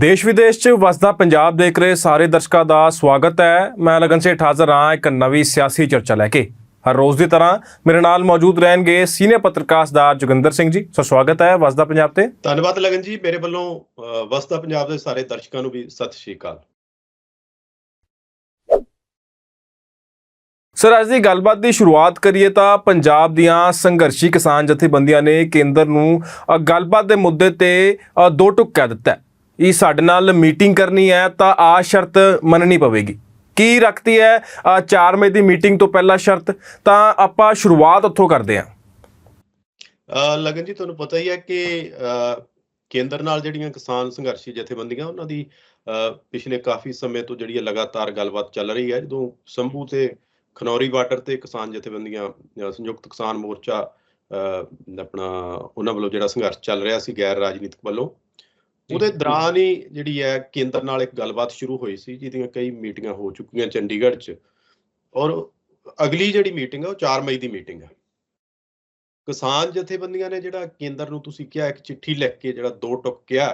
ਦੇਸ਼ ਵਿਦੇਸ਼ 'ਚ ਵਸਦਾ ਪੰਜਾਬ ਦੇਖ ਰਹੇ ਸਾਰੇ ਦਰਸ਼ਕਾਂ ਦਾ ਸਵਾਗਤ ਹੈ। ਮੈਂ ਲਗਨ ਸੇਠ ਹਾਜ਼ਰ ਹਾਂ ਇੱਕ ਨਵੀਂ ਸਿਆਸੀ ਚਰਚਾ ਲੈ ਕੇ। ਹਰ ਰੋਜ਼ ਦੀ ਤਰ੍ਹਾਂ ਮੇਰੇ ਨਾਲ ਮੌਜੂਦ ਰਹਿਣਗੇ ਸੀਨੀਅਰ ਪੱਤਰਕਾਰ ਸਰਦਾਰ ਜੋਗਿੰਦਰ ਸਿੰਘ ਜੀ। ਸੋ ਸਵਾਗਤ ਹੈ ਵਸਦਾ ਪੰਜਾਬ ਤੇ। ਧੰਨਵਾਦ ਲਗਨ ਜੀ। ਮੇਰੇ ਵੱਲੋਂ ਵਸਦਾ ਪੰਜਾਬ ਦੇ ਸਾਰੇ ਦਰਸ਼ਕਾਂ ਨੂੰ ਵੀ ਸਤਿ ਸ਼੍ਰੀ ਅਕਾਲ। ਸਰ ਅੱਜ ਦੀ ਗੱਲਬਾਤ ਦੀ ਸ਼ੁਰੂਆਤ ਕਰੀਏ ਤਾਂ ਪੰਜਾਬ ਦੀਆਂ ਸੰਘਰਸ਼ੀ ਕਿਸਾਨ ਜਥੇਬੰਦੀਆਂ ਨੇ ਕੇਂਦਰ ਨੂੰ ਗੱਲਬਾਤ ਦੇ ਮੁੱਦੇ ਤੇ ਦੋ ਟੁਕ ਕਹਿ ਦਿੱਤਾ। ਇਹ ਸਾਡੇ ਨਾਲ ਮੀਟਿੰਗ ਕਰਨੀ ਹੈ ਤਾਂ ਆ ਸ਼ਰਤ ਮੰਨਣੀ ਪਵੇਗੀ। ਕੀ ਰੱਖਦੀ ਹੈ? 4 ਮਈ ਦੀ ਮੀਟਿੰਗ ਤੋਂ ਪਹਿਲਾਂ ਸ਼ਰਤ ਤਾਂ ਆਪਾਂ ਸ਼ੁਰੂਆਤ ਉੱਥੋਂ ਕਰਦੇ ਹਾਂ। ਲਗਨ ਜੀ ਤੁਹਾਨੂੰ ਪਤਾ ਹੀ ਹੈ ਕਿ ਕੇਂਦਰ ਨਾਲ ਜਿਹੜੀਆਂ ਕਿਸਾਨ ਸੰਘਰਸ਼ੀ ਜਥੇਬੰਦੀਆਂ ਉਹਨਾਂ ਦੀ ਅ, ਪਿਛਲੇ ਕਾਫੀ ਸਮੇਂ ਤੋਂ ਜਿਹੜੀ ਹੈ ਲਗਾਤਾਰ ਗੱਲਬਾਤ ਚੱਲ ਰਹੀ ਹੈ। ਜਦੋਂ ਸੰਭੂ ਤੇ ਖਨੌਰੀ ਬਾਰਡਰ ਤੇ ਕਿਸਾਨ ਜਥੇਬੰਦੀਆਂ ਸੰਯੁਕਤ ਕਿਸਾਨ ਮੋਰਚਾ ਅ, ਆਪਣਾ ਉਹਨਾਂ ਵੱਲੋਂ ਜਿਹੜਾ ਸੰਘਰਸ਼ ਚੱਲ ਰਿਹਾ ਸੀ ਗੈਰ ਰਾਜਨੀਤਿਕ ਵੱਲੋਂ ਉਹਦੇ ਦੌਰਾਨ ਹੀ ਜਿਹੜੀ ਹੈ ਕੇਂਦਰ ਨਾਲ ਇੱਕ ਗੱਲਬਾਤ ਸ਼ੁਰੂ ਹੋਈ ਸੀ ਜਿਹਦੀਆਂ ਕਈ ਮੀਟਿੰਗਾਂ ਹੋ ਚੁੱਕੀਆਂ ਚੰਡੀਗੜ੍ਹ 'ਚ। ਔਰ ਅਗਲੀ ਜਿਹੜੀ ਮੀਟਿੰਗ ਹੈ ਉਹ 4 ਮਈ ਦੀ ਮੀਟਿੰਗ ਹੈ ਕਿਸਾਨ ਜਥੇਬੰਦੀਆਂ ਨੇ ਜਿਹੜਾ ਕੇਂਦਰ ਨੂੰ ਤੁਸੀਂ ਕਿਹਾ ਇੱਕ ਚਿੱਠੀ ਲਿਖ ਕੇ ਜਿਹੜਾ ਦੋ ਟੁਕ ਕਿਹਾ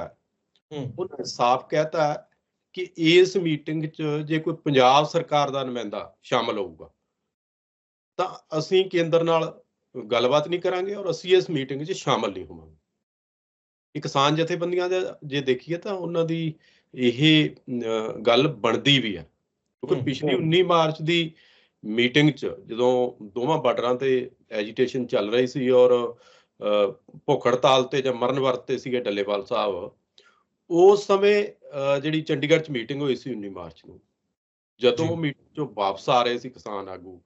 ਉਹਨਾਂ ਨੇ ਸਾਫ਼ ਕਹਿਤਾ ਕਿ ਇਸ ਮੀਟਿੰਗ 'ਚ ਜੇ ਕੋਈ ਪੰਜਾਬ ਸਰਕਾਰ ਦਾ ਨੁਮਾਇੰਦਾ ਸ਼ਾਮਲ ਹੋਊਗਾ ਤਾਂ ਅਸੀਂ ਕੇਂਦਰ ਨਾਲ ਗੱਲਬਾਤ ਨਹੀਂ ਕਰਾਂਗੇ ਔਰ ਅਸੀਂ ਇਸ ਮੀਟਿੰਗ 'ਚ ਸ਼ਾਮਲ ਨਹੀਂ ਹੋਵਾਂਗੇ। ਇਹ ਕਿਸਾਨ ਜਥੇਬੰਦੀਆਂ ਦੇ ਜੇ ਦੇਖੀਏ ਤਾਂ ਉਹਨਾਂ ਦੀ ਇਹ ਗੱਲ ਬਣਦੀ ਵੀ ਹੈ ਕਿਉਂਕਿ ਪਿਛਲੀ 19 ਮਾਰਚ ਦੀ ਮੀਟਿੰਗ 'ਚ ਜਦੋਂ ਦੋਵਾਂ ਬਾਰਡਰਾਂ ਤੇ ਐਜੀਟੇਸ਼ਨ ਚੱਲ ਰਹੀ ਸੀ ਔਰ ਭੁੱਖ ਹੜਤਾਲ ਤੇ ਜਾਂ ਮਰਨ ਵਰਤ ਤੇ ਸੀਗੇ ਡੱਲੇਵਾਲ ਸਾਹਿਬ ਉਸ ਸਮੇਂ ਜਿਹੜੀ ਚੰਡੀਗੜ੍ਹ 'ਚ ਮੀਟਿੰਗ ਹੋਈ ਸੀ 19 ਮਾਰਚ ਨੂੰ ਜਦੋਂ। ਉਹ ਮੀਟਿੰਗ 'ਚੋਂ ਵਾਪਸ ਆ ਰਹੇ ਸੀ ਕਿਸਾਨ ਆਗੂ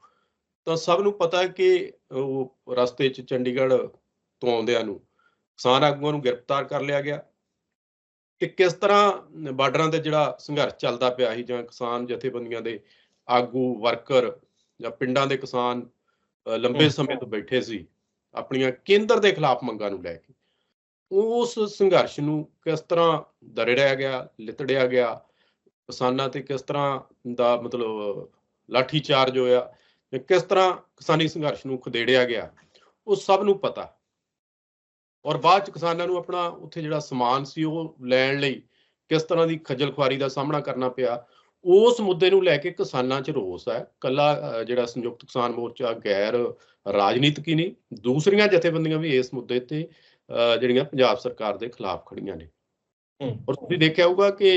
ਤਾਂ ਸਭ ਨੂੰ ਪਤਾ ਕਿ ਉਹ ਰਸਤੇ 'ਚ ਚੰਡੀਗੜ੍ਹ ਤੋਂ ਆਉਂਦਿਆਂ ਨੂੰ ਕਿਸਾਨ ਆਗੂਆਂ ਨੂੰ ਗ੍ਰਿਫਤਾਰ ਕਰ ਲਿਆ ਗਿਆ ਕਿ ਕਿਸ ਤਰ੍ਹਾਂ ਬਾਰਡਰਾਂ ਤੇ ਜਿਹੜਾ ਸੰਘਰਸ਼ ਚੱਲਦਾ ਪਿਆ ਸੀ ਜਾਂ ਕਿਸਾਨ ਜਥੇਬੰਦੀਆਂ ਦੇ ਆਗੂ ਵਰਕਰ ਜਾਂ ਪਿੰਡਾਂ ਦੇ ਕਿਸਾਨ ਲੰਬੇ। ਸਮੇਂ ਤੋਂ ਬੈਠੇ ਸੀ ਆਪਣੀਆਂ ਕੇਂਦਰ ਦੇ ਖਿਲਾਫ ਮੰਗਾਂ ਨੂੰ ਲੈ ਕੇ ਉਸ ਸੰਘਰਸ਼ ਨੂੰ ਕਿਸ ਤਰ੍ਹਾਂ ਦਰੜਿਆ ਗਿਆ ਲਿਤੜਿਆ ਗਿਆ ਕਿਸਾਨਾਂ ਤੇ ਕਿਸ ਤਰ੍ਹਾਂ ਦਾ ਮਤਲਬ ਲਾਠੀ ਚਾਰਜ ਹੋਇਆ ਕਿਸ ਤਰ੍ਹਾਂ ਕਿਸਾਨੀ ਸੰਘਰਸ਼ ਨੂੰ ਖਦੇੜਿਆ ਗਿਆ ਉਹ ਸਭ ਨੂੰ ਪਤਾ ਔਰ ਬਾਅਦ ਚ ਕਿਸਾਨਾਂ ਨੂੰ ਆਪਣਾ ਉੱਥੇ ਜਿਹੜਾ ਸਮਾਨ ਸੀ ਉਹ ਲੈਣ ਲਈ ਕਿਸ ਤਰ੍ਹਾਂ ਦੀ ਖੱਜਲ ਖੁਆਰੀ ਦਾ ਸਾਹਮਣਾ ਕਰਨਾ ਪਿਆ ਉਸ ਮੁੱਦੇ ਨੂੰ ਲੈ ਕੇ ਕਿਸਾਨਾਂ 'ਚ ਰੋਸ ਹੈ। ਕੱਲਾ ਜਿਹੜਾ ਸੰਯੁਕਤ ਕਿਸਾਨ ਮੋਰਚਾ ਗੈਰ ਰਾਜਨੀਤਿਕ ਹੀ ਨਹੀਂ ਦੂਸਰੀਆਂ ਜਥੇਬੰਦੀਆਂ ਵੀ ਇਸ ਮੁੱਦੇ ਤੇ ਜਿਹੜੀਆਂ ਪੰਜਾਬ ਸਰਕਾਰ ਦੇ ਖਿਲਾਫ ਖੜੀਆਂ ਨੇ। ਔਰ ਤੁਸੀਂ ਦੇਖਿਆ ਹੋਊਗਾ ਕਿ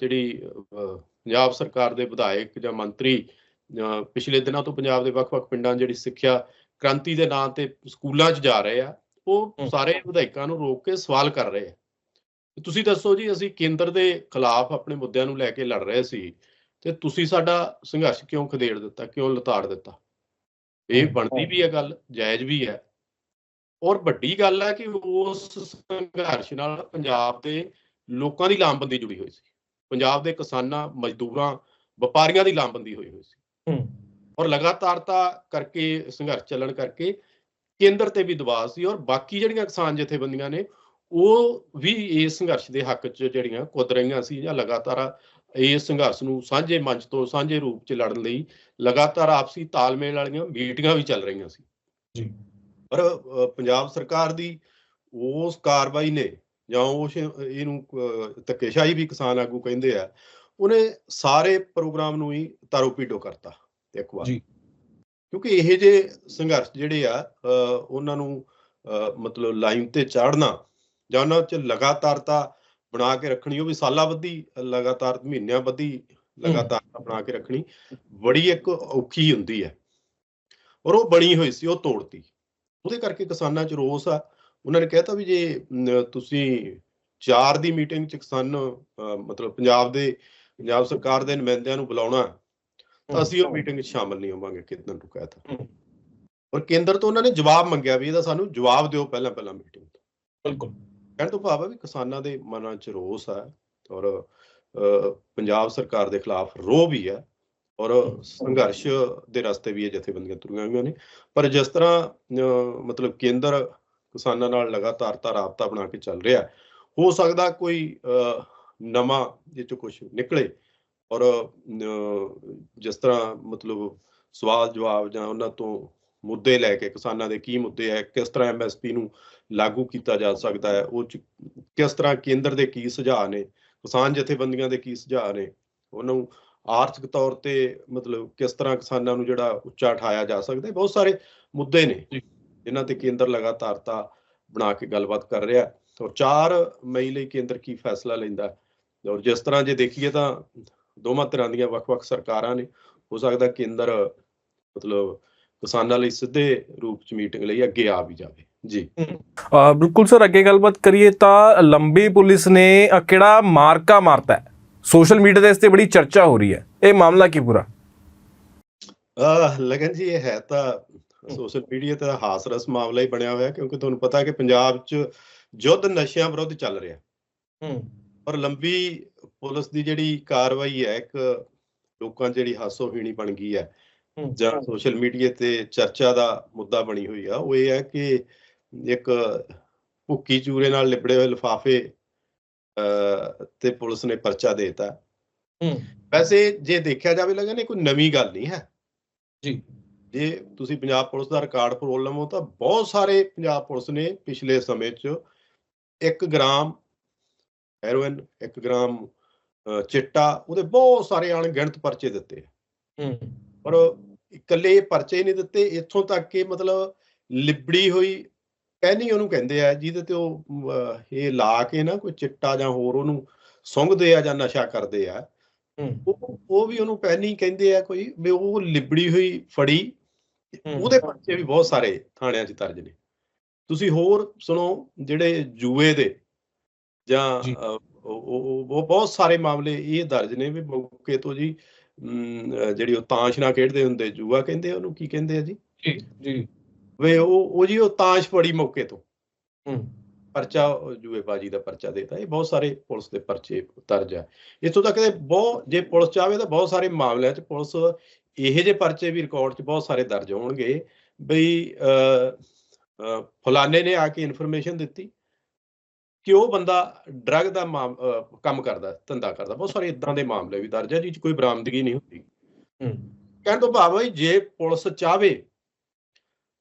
ਜਿਹੜੀ ਪੰਜਾਬ ਸਰਕਾਰ ਦੇ ਵਿਧਾਇਕ ਜਾਂ ਮੰਤਰੀ ਪਿਛਲੇ ਦਿਨਾਂ ਤੋਂ ਪੰਜਾਬ ਦੇ ਵੱਖ-ਵੱਖ ਪਿੰਡਾਂ ਜਿਹੜੀ ਸਿੱਖਿਆ ਕ੍ਰਾਂਤੀ ਦੇ ਨਾਂ ਤੇ ਸਕੂਲਾਂ 'ਚ ਜਾ ਰਹੇ ਆ ਉਹ। ਸਾਰੇ ਵਿਧਾਇਕਾਂ ਨੂੰ ਰੋਕ ਕੇ ਸਵਾਲ ਕਰ ਰਹੇ ਆ। ਤੁਸੀਂ ਦੱਸੋ ਜੀ ਅਸੀਂ ਕੇਂਦਰ ਦੇ ਖਿਲਾਫ ਆਪਣੇ ਮੁੱਦਿਆਂ ਨੂੰ ਲੈ ਕੇ ਲੜ ਰਹੇ ਸੀ ਤੇ ਤੁਸੀਂ ਸਾਡਾ ਸੰਘਰਸ਼ ਕਿਉਂ ਖਦੇੜ ਦਿੱਤਾ ਕਿਉਂ ਲਤਾੜ ਦਿੱਤਾ? ਇਹ। ਬਣਦੀ ਵੀ ਹੈ ਗੱਲ ਜਾਇਜ਼ ਵੀ ਹੈ। ਔਰ ਵੱਡੀ ਗੱਲ ਹੈ ਕਿ ਉਸ ਸੰਘਰਸ਼ ਨਾਲ ਪੰਜਾਬ ਦੇ ਲੋਕਾਂ ਦੀ ਲਾਮਬੰਦੀ ਜੁੜੀ ਹੋਈ ਸੀ। ਪੰਜਾਬ ਦੇ ਕਿਸਾਨਾਂ ਮਜ਼ਦੂਰਾਂ ਵਪਾਰੀਆਂ ਦੀ ਲਾਮਬੰਦੀ ਹੋਈ ਹੋਈ ਸੀ। ਔਰ ਲਗਾਤਾਰਤਾ ਕਰਕੇ ਸੰਘਰਸ਼ ਚੱਲਣ ਕਰਕੇ ਕੇਂਦਰ ਤੇ ਵੀ ਦਬਾਅ ਸੀ ਔਰ ਬਾਕੀ ਜਿਹੜੀਆਂ ਕਿਸਾਨ ਜਥੇਬੰਦੀਆਂ ਨੇ ਉਹ ਵੀ ਇਸ ਸੰਘਰਸ਼ ਦੇ ਹੱਕ 'ਚ ਜਿਹੜੀਆਂ ਕੁੱਦ ਰਹੀਆਂ ਸੀ ਜਾਂ ਲਗਾਤਾਰ ਇਸ ਸੰਘਰਸ਼ ਨੂੰ ਸਾਂਝੇ ਮੰਚ ਤੋਂ ਸਾਂਝੇ ਰੂਪ 'ਚ ਲੜਨ ਲਈ ਲਗਾਤਾਰ ਆਪਸੀ ਤਾਲਮੇਲ ਵਾਲੀਆਂ ਮੀਟਿੰਗਾਂ ਵੀ ਚੱਲ ਰਹੀਆਂ ਸੀ ਜੀ। ਪਰ ਪੰਜਾਬ ਸਰਕਾਰ ਦੀ ਉਸ ਕਾਰਵਾਈ ਨੇ ਜਾਂ ਉਸ ਇਹਨੂੰ ਧੱਕੇਸ਼ਾਹੀ ਵੀ ਕਿਸਾਨ ਆਗੂ ਕਹਿੰਦੇ ਆ ਉਹਨੇ ਸਾਰੇ ਪ੍ਰੋਗਰਾਮ ਨੂੰ ਹੀ ਤਾਰੋ ਪੀਟੋ ਕਰਤਾ ਇੱਕ ਵਾਰ ਜੀ। ਕਿਉਂਕਿ ਇਹ ਜੇ ਸੰਘਰਸ਼ ਜਿਹੜੇ ਆ ਉਹਨਾਂ ਨੂੰ ਮਤਲਬ ਲਾਈਨ ਤੇ ਚਾੜਨਾ ਜਾਂ ਉਹਨਾਂ 'ਚ ਲਗਾਤਾਰਤਾ ਬਣਾ ਕੇ ਰੱਖਣੀ, ਉਹ ਵੀ ਸਾਲਾਂ ਬੱਧੀ, ਲਗਾਤਾਰ ਮਹੀਨਿਆਂ ਬੱਧੀ ਲਗਾਤਾਰ ਬਣਾ ਕੇ ਰੱਖਣੀ, ਬੜੀ ਇੱਕ ਔਖੀ ਹੁੰਦੀ ਹੈ। ਔਰ ਉਹ ਬਣੀ ਹੋਈ ਸੀ, ਉਹ ਤੋੜਤੀ। ਉਹਦੇ ਕਰਕੇ ਕਿਸਾਨਾਂ 'ਚ ਰੋਸ ਆ। ਉਹਨਾਂ ਨੇ ਕਹਿਤਾ ਵੀ ਜੇ ਤੁਸੀਂ ਚਾਰ ਦੀ ਮੀਟਿੰਗ 'ਚ ਕਿਸਾਨ ਮਤਲਬ ਪੰਜਾਬ ਦੇ, ਪੰਜਾਬ ਸਰਕਾਰ ਦੇ ਨੁਮਾਇੰਦਿਆਂ ਨੂੰ ਬੁਲਾਉਣਾ ਤਾਂ ਅਸੀਂ ਉਹ ਮੀਟਿੰਗ 'ਚ ਸ਼ਾਮਲ ਨਹੀਂ ਹੋਵਾਂਗੇ ਕਿਤਨ ਨੂੰ ਹਮ। ਔਰ ਕੇਂਦਰ ਤੋਂ ਉਹਨਾਂ ਨੇ ਜਵਾਬ ਮੰਗਿਆ ਵੀ ਇਹਦਾ ਸਾਨੂੰ ਜਵਾਬ ਦਿਓ ਪਹਿਲਾਂ ਪਹਿਲਾਂ ਮੀਟਿੰਗ ਤੋਂ। ਬਿਲਕੁਲ। ਕਹਿਣ ਤੋਂ ਭਾਵ ਹੈ ਵੀ ਕਿਸਾਨਾਂ ਦੇ ਮਨਾਂ 'ਚ ਰੋਸ ਹੈ ਔਰ ਪੰਜਾਬ ਸਰਕਾਰ ਦੇ ਖਿਲਾਫ ਰੋਹ ਵੀ ਹੈ ਔਰ ਸੰਘਰਸ਼ ਦੇ ਰਸਤੇ ਵੀ ਇਹ ਜਥੇਬੰਦੀਆਂ ਤੁਰੀਆਂ ਹੋਈਆਂ ਨੇ। ਪਰ ਜਿਸ ਤਰ੍ਹਾਂ ਮਤਲਬ ਕੇਂਦਰ ਕਿਸਾਨਾਂ ਨਾਲ ਲਗਾਤਾਰ ਤਾਂ ਰਾਬਤਾ ਬਣਾ ਕੇ ਚੱਲ ਰਿਹਾ ਹੋ ਸਕਦਾ ਕੋਈ ਨਵਾਂ ਇਹ ਚੋਂ ਕੁਝ ਨਿਕਲੇ ਔਰ ਜਿਸ ਤਰ੍ਹਾਂ ਮਤਲਬ ਸਵਾਲ ਜਵਾਬ ਜਾਂ ਉਹਨਾਂ ਤੋਂ ਮੁੱਦੇ ਲੈ ਕੇ ਕਿਸਾਨਾਂ ਦੇ ਕੀ ਮੁੱਦੇ ਹੈ ਕਿਸ ਤਰ੍ਹਾਂ ਐਮਐਸਪੀ ਨੂੰ ਲਾਗੂ ਕੀਤਾ ਜਾ ਸਕਦਾ ਹੈ ਉਹ ਕਿਸ ਤਰ੍ਹਾਂ ਕੇਂਦਰ ਦੇ ਕੀ ਸੁਝਾਅ ਨੇ ਕਿਸਾਨ ਜਥੇਬੰਦੀਆਂ ਦੇ ਕੀ ਸੁਝਾਅ ਨੇ ਉਹਨੂੰ ਆਰਥਿਕ ਤੌਰ ਤੇ ਮਤਲਬ ਕਿਸ ਤਰ੍ਹਾਂ ਕਿਸਾਨਾਂ ਨੂੰ ਜਿਹੜਾ ਉੱਚਾ ਉਠਾਇਆ ਜਾ ਸਕਦਾ ਹੈ ਬਹੁਤ ਸਾਰੇ ਮੁੱਦੇ ਨੇ। ਜਿਨ੍ਹਾਂ ਤੇ ਕੇਂਦਰ ਲਗਾਤਾਰਤਾ ਬਣਾ ਕੇ ਗੱਲਬਾਤ ਕਰ ਰਿਹਾ। ਔਰ 4 ਮਈ ਲਈ ਕੇਂਦਰ ਕੀ ਫੈਸਲਾ ਲੈਂਦਾ। ਔਰ ਜਿਸ ਤਰ੍ਹਾਂ ਜੇ ਦੇਖੀਏ ਤਾਂ ਦੋਵਾਂ ਤਰ੍ਹਾਂ ਦੀਆਂ ਵੱਖ-ਵੱਖ ਸਰਕਾਰਾਂ ਨੇ। ਹੋ ਸਕਦਾ ਕੇਂਦਰ ਮਤਲਬ ਕਿਸਾਨਾਂ ਲਈ ਸਿੱਧੇ ਰੂਪ ਚ ਮੀਟਿੰਗ ਲਈ ਅੱਗੇ ਆ ਵੀ ਜਾਵੇ। ਜੀ। ਬਿਲਕੁਲ ਸਰ ਅੱਗੇ ਗੱਲਬਾਤ ਕਰੀਏ ਤਾਂ ਲੰਬੀ ਪੁਲਿਸ ਨੇ ਅ, ਕਿਹੜਾ ਮਾਰਕਾ ਮਾਰਤਾ ਹੈ? ਸੋਸ਼ਲ ਮੀਡੀਆ ਤੇ ਇਸ ਤੇ ਬੜੀ ਚਰਚਾ ਹੋ ਰਹੀ ਹੈ। ਇਹ ਮਾਮਲਾ ਕੀ ਪੂਰਾ? ਲਗਨ ਜੀ ਇਹ ਹੈ ਤਾਂ ਸੋਸ਼ਲ ਮੀਡੀਆ ਤੇ ਹਾਸਰਸ ਮਾਮਲਾ ਹੀ ਬਣਿਆ ਹੋਇਆ ਕਿਉਂਕਿ ਤੁਹਾਨੂੰ ਪਤਾ ਹੈ ਕਿ ਪੰਜਾਬ 'ਚ ਯੁੱਧ ਨਸ਼ਿਆਂ ਵਿਰੁੱਧ ਚੱਲ ਰਿਹਾ। ਹੂੰ। ਪਰ ਲੰਬੀ ਪੁਲਿਸ ਦੀ ਜਿਹੜੀ ਕਾਰਵਾਈ ਹੈ ਇੱਕ ਲੋਕਾਂ ਜਿਹੜੀ ਹਾਸੋਹੀਣੀ ਬਣ ਗਈ ਹੈ ਹੂੰ। ਜਾਂ ਸੋਸ਼ਲ ਮੀਡੀਆ ਤੇ ਚਰਚਾ ਦਾ ਮੁੱਦਾ ਬਣੀ ਹੋਈ ਆ ਉਹ ਇਹ ਹੈ ਕਿ ਇੱਕ ਭੁੱਕੀ ਚੂਰੇ ਨਾਲ ਲਿਬੜੇ ਹੋਏ ਲਿਫਾਫੇ ਤੇ ਪੁਲਿਸ ਨੇ ਪਰਚਾ ਦੇਤਾ। ਹੂੰ। ਵੈਸੇ ਜੇ ਦੇਖਿਆ ਜਾਵੇ ਲਗਨ ਇਹ ਕੋਈ ਨਵੀਂ ਗੱਲ ਨਹੀਂ ਹੈ। ਜੀ। ਜੇ ਤੁਸੀਂ ਪੰਜਾਬ ਪੁਲਿਸ ਦਾ ਰਿਕਾਰਡ ਫਰੋਲ ਲਵੋ ਤਾਂ ਬਹੁਤ ਸਾਰੇ ਪੰਜਾਬ ਪੁਲਿਸ ਨੇ ਪਿਛਲੇ ਸਮੇਂ 'ਚ 1 ਗ੍ਰਾਮ ਹੈਰੋਇਨ 1 ਗ੍ਰਾਮ ਚਿੱਟਾ ਉਹਦੇ ਬਹੁਤ ਸਾਰੇ ਅਣਗਿਣਤ ਪਰਚੇ ਦਿੱਤੇ ਹੂੰ। ਪਰ ਇਕੱਲੇ ਪਰਚੇ ਨਹੀਂ ਦਿੱਤੇ ਇੱਥੋਂ ਤੱਕ ਕਿ ਮਤਲਬ ਲਿਬੜੀ ਹੋਈ ਪੈਨੀ ਉਹਨੂੰ ਕਹਿੰਦੇ ਆ ਜਿਹਦੇ ਤੇ ਉਹ ਇਹ ਲਾ ਕੇ ਨਾ ਕੋਈ ਚਿੱਟਾ ਜਾਂ ਹੋਰ ਉਹਨੂੰ ਸੁੰਘਦੇ ਆ ਜਾਂ ਨਸ਼ਾ ਕਰਦੇ ਆ ਉਹ ਉਹ ਵੀ ਉਹਨੂੰ ਪੈਨੀ ਕਹਿੰਦੇ ਆ ਕੋਈ ਵੀ ਉਹ ਲਿਬੜੀ ਹੋਈ ਫੜੀ। ਉਹਦੇ ਪਰਚੇ ਵੀ ਬਹੁਤ ਸਾਰੇ ਥਾਣਿਆਂ 'ਚ ਦਰਜ ਨੇ। ਤੁਸੀਂ ਹੋਰ ਸੁਣੋ ਜਿਹੜੇ ਜੂਏ ਦੇ ਜਾਂ ਉਹ ਬਹੁਤ ਸਾਰੇ ਮਾਮਲੇ ਇਹ ਦਰਜ ਨੇ ਵੀ ਮੌਕੇ ਤੋਂ ਜੀ ਜਿਹੜੀ ਉਹ ਤਾਸ਼ ਨਾਲ ਖੇਡਦੇ ਹੁੰਦੇ ਜੂਆ ਕਹਿੰਦੇ ਉਹਨੂੰ ਕੀ ਕਹਿੰਦੇ ਆ ਜੀ? ਜੀ ਜੀ। ਵੇ ਉਹ ਉਹ ਜੀ ਉਹ ਤਾਸ਼ ਫੜੀ ਮੌਕੇ ਤੋਂ। ਹੂੰ। ਪਰਚਾ ਜੂਏਬਾਜੀ ਦਾ ਪਰਚਾ ਦੇਤਾ ਇਹ ਬਹੁਤ ਸਾਰੇ ਪੁਲਿਸ ਦੇ ਪਰਚੇ ਦਰਜ ਆ। ਇੱਥੋਂ ਤੱਕ ਕਿ ਬਹੁਤ ਜੇ ਪੁਲਿਸ ਚਾਹਵੇ ਤਾਂ ਬਹੁਤ ਸਾਰੇ ਮਾਮਲਿਆਂ 'ਚ ਪੁਲਿਸ ਇਹੋ ਜਿਹੇ ਪਰਚੇ ਵੀ ਰਿਕਾਰਡ 'ਚ ਬਹੁਤ ਸਾਰੇ ਦਰਜ ਹੋਣਗੇ ਬਈ ਫਲਾਣੇ ਨੇ ਆ ਕੇ ਇਨਫੋਰਮੇਸ਼ਨ ਦਿੱਤੀ ਕਿ ਉਹ ਬੰਦਾ ਡਰੱਗ ਦਾ ਕੰਮ ਕਰਦਾ ਧੰਦਾ ਕਰਦਾ। ਬਹੁਤ ਸਾਰੇ ਇਦਾਂ ਦੇ ਮਾਮਲੇ ਵੀ ਦਰਜ ਆ ਜਿਹ 'ਚ ਕੋਈ ਬਰਾਮਦਗੀ ਨਹੀਂ ਹੁੰਦੀ। ਹੂੰ। ਕਹਿਣ ਤੋਂ ਭਾਵ ਹੈ ਜੇ ਪੁਲਿਸ ਚਾਹਵੇ